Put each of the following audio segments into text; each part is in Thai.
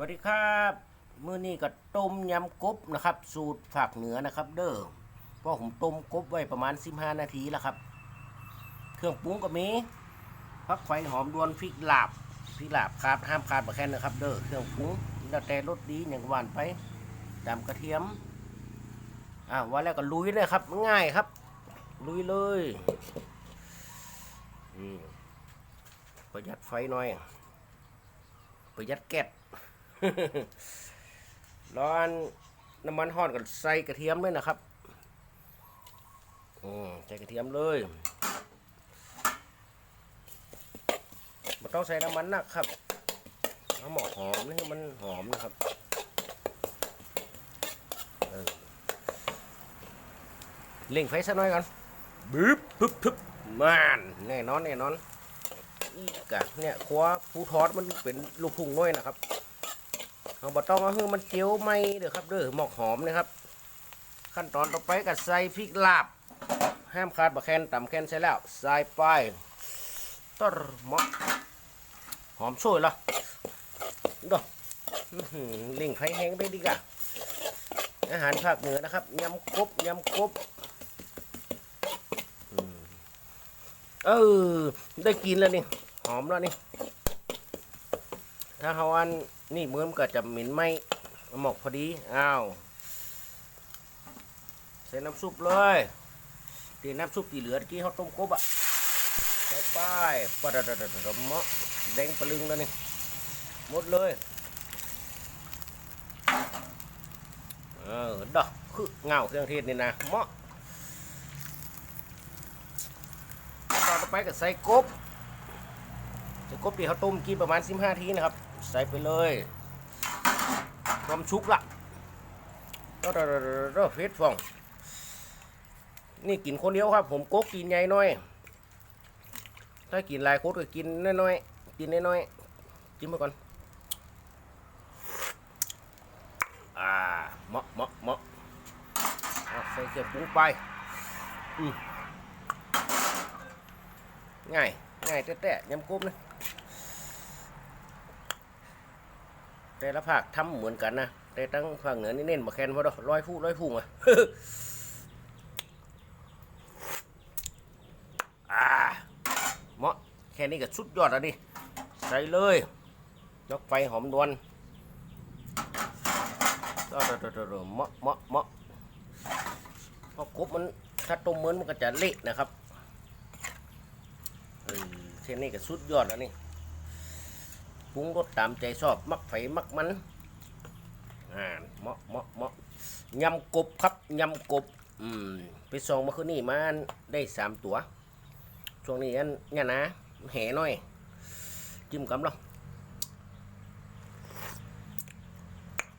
สวัสดีครับมื้อนี้ก็ต้มยำกบนะครับ สูตรฝากเหนือนะครับ เด้อเพราะผมต้มกบไว้ประมาณ 15 นาทีแล้วครับ เครื่องปรุงก็มีพักไฟหอมดวนพริกลาบพริกลาบขาดห้ามขาดบะแค่นนะครับ เด้อเครื่องปรุงแล้วแต่รสดีอย่างหวานไปดำกระเทียมอ่าว่าแล้วก็ลุยเลยครับ ง่ายครับ ลุยเลยประหยัดไฟหน่อยประหยัดแก๊ส ร้อนน้ำมันทอดกับใส่กระเทียมด้วยนะครับอืมใส่กระเทียมเลยมันต้องใส่น้ำมันนะครับเอาหมอกหอมนี่ให้มันหอมนะครับเออเล่งไฟสักหน่อยก่อนบึ๊บปึ๊บปึ๊บมานแน่นอนแน่นอนอีกอะเนี่ยครัวผู้ทอดมันเป็นลูกทุ่งน้อยนะครับ เอาบะต้องเอาให้มันเจียวไหมเด้อครับเด้อหมอกหอมนะครับ ขั้นตอนต่อไปก็ใส่พริกลาบ ห้ามขาดบะแคนต่ำแคนใส่แล้วใส่ไปต้นหมอกหอมช่วยละดอกลิงไฟแห้งไปดีกว่าอาหารภาคเหนือนะครับยำกบยำกบเออได้กินแล้วนี่ หอมแล้วนี่ ถ้าเขาอันนี่มือมันก็จะเหม็นไหมหมกพอดีอ้าวใส่น้ำซุปเลยเตีน้ำซุปที่เหลือกี้เขาต้มกบอะใส่ไปปะดะดะดะดะมะแดงปะลึงแล้วนี่หมดเลยเออดอกคือเงาเครื่องเทศนี่นะเหมาะตอนต่อไปก็ใส่กบใส่กบที่เขาต้มกินประมาณ 15ทีนะครับ ใส่ไปเลยความชุกละก็รเฟสฟอง นี่กินคนเดียวครับ ผมก๊กกินใหญ่หน้อย ถ้ากินหลายคนก็กินน้อยๆ กินน้อยๆจิ้มไปก่อน อ่าเหมาะเหมาะเหมาะใส่เครื่อปรุงไปง่าย ง่ายแต่ๆยำกุ้มนะ แต่ละภาคทำเหมือนกันนะ แต่ตั้งภาคเหนือนี่เน้นมาแคนพอดอกร้อยผู้ร้อยผู้อะอ่าเหมาะแค่นี้ก็สุดยอดแล้วดิใส่เลย ยกไฟหอมดวนก็เหมาะเมาะเมาะพราะกบมันถ้าต้มเหมือนมันก็จะเละนะครับเออเช่นนี้ก็สุดยอดแล้วนี่ ปรุงรสตามใจชอบ มักไฟมักมันอ่าเหมาะเหมาะเหมาะยำกบครับยำกบ อืมไปส่องมื่อคืนนี้มาได้สามตัว ช่วงนี้อันเนี่ยนะแห่หน่อย จิ้มกำลัง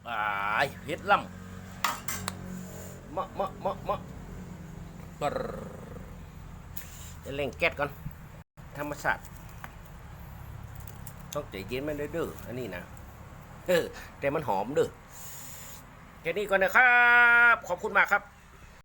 อายเผ็ดล่ำเมาะเมาะเมาะเมาะปรรจะเล่งแก๊สก่อน ธรรมศาสตร์ ต้องใจเย็นมันด้เด้ออันนี้นะเออแต่มันหอมเด้อแค่นี้ก่อนนะครับ ขอบคุณมากครับ